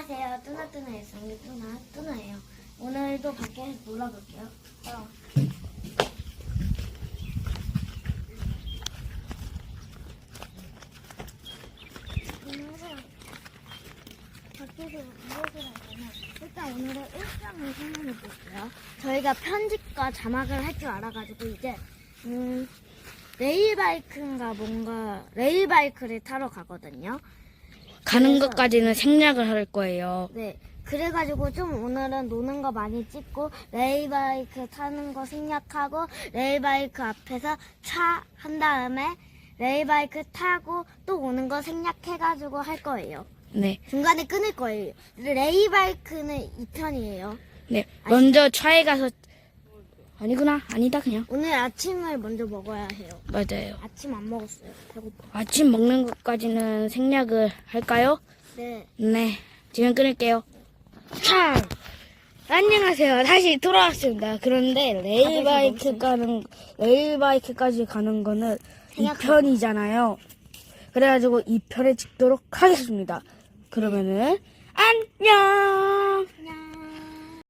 안녕하세요. 뚜나뚜나의 성기 뚜나 뚜나예요. 오늘도 밖에 놀아볼게요. 어. 저희가 편집과 자막을 할 줄 알아가지고 이제 음, 레일바이크인가 뭔가 레일바이크를 타러 가거든요. 가는 그래서- 것까지는 생략을 할 거예요. 네. 그래가지고 좀 오늘은 노는 거 많이 찍고 레일바이크 타는 거 생략하고 레일바이크 앞에서 차 한 다음에 레일바이크 타고 또 오는 거 생략해가지고 할 거예요. 네. 중간에 끊을 거예요. 레일바이크는 2편이에요. 네. 먼저 차에 가서 아니구나. 아니다 그냥. 오늘 아침을 먼저 먹어야 해요. 맞아요. 아침 안 먹었어요. 배고파. 아침 먹는 것까지는 생략을 할까요? 네. 네. 지금 끊을게요. 차. 안녕하세요. 다시 돌아왔습니다. 그런데 레일바이크 가는 레일바이크까지 가는 거는 생략하고. 2편이잖아요. 그래가지고 2편에 찍도록 하겠습니다. 그러면은. 안녕.